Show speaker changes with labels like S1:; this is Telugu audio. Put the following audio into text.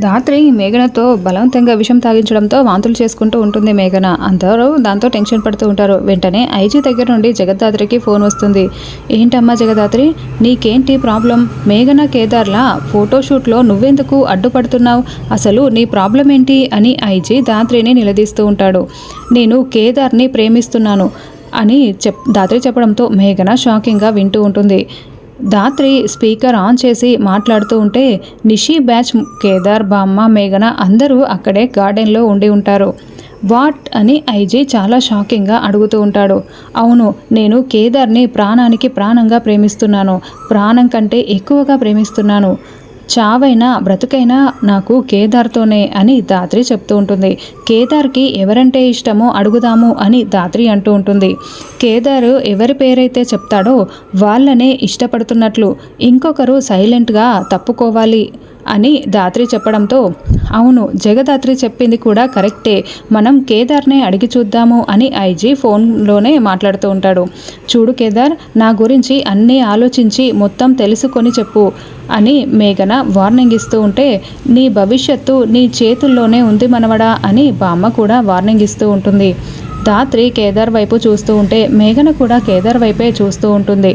S1: రాత్రి మేఘనతో బలవంతంగా విషం తాగించడంతో వాంతులు చేసుకుంటూ ఉంటుంది మేఘన. అందరూ దాంతో టెన్షన్ పడుతూ ఉంటారు. వెంటనే ఐజీ దగ్గర నుండి జగద్దాత్రికి ఫోన్ వస్తుంది. ఏంటమ్మా జగదాత్రి నీకేంటి ప్రాబ్లం? మేఘన కేదార్లా ఫోటోషూట్లో నువ్వెందుకు అడ్డుపడుతున్నావు? అసలు నీ ప్రాబ్లం ఏంటి? అని ఐజీ దాత్రిని నిలదీస్తూ ఉంటాడు. నేను కేదార్ని ప్రేమిస్తున్నాను అని చెప్ దాత్రి చెప్పడంతో మేఘన షాకింగ్గా వింటూ ఉంటుంది. దాత్రి స్పీకర్ ఆన్ చేసి మాట్లాడుతూ ఉంటే నిషి బ్యాచ్ కేదార్ బామ్మ మేఘన అందరూ అక్కడే గార్డెన్లో ఉండి ఉంటారు. వాట్ అని ఐజీ చాలా షాకింగ్గా అడుగుతూ ఉంటాడు. అవును నేను కేదార్ని ప్రాణానికి ప్రాణంగా ప్రేమిస్తున్నాను. ప్రాణం కంటే ఎక్కువగా ప్రేమిస్తున్నాను. చావైనా బ్రతుకైనా నాకు కేదార్తోనే అని దాత్రి చెప్తూ ఉంటుంది. కేదార్కి ఎవరంటే ఇష్టమో అడుగుదాము అని దాత్రి అంటూ ఉంటుంది. కేదార్ ఎవరి పేరైతే చెప్తాడో వాళ్ళనే ఇష్టపడుతున్నట్లు ఇంకొకరు సైలెంట్గా తప్పుకోవాలి అని దాత్రి చెప్పడంతో అవును జగదాత్రి చెప్పింది కూడా కరెక్టే. మనం కేదార్నే అడిగి చూద్దాము అని ఐజీ ఫోన్లోనే మాట్లాడుతూ ఉంటాడు. చూడు కేదార్ నా గురించి అన్నీ ఆలోచించి మొత్తం తెలుసుకొని చెప్పు అని మేఘన వార్నింగ్ ఇస్తూ ఉంటే నీ భవిష్యత్తు నీ చేతుల్లోనే ఉంది మనవడా అని బామ్మ కూడా వార్నింగ్ ఇస్తూ ఉంటుంది. దాత్రి కేదార్ వైపు చూస్తూ ఉంటే మేఘన కూడా కేదార్ వైపే చూస్తూ ఉంటుంది.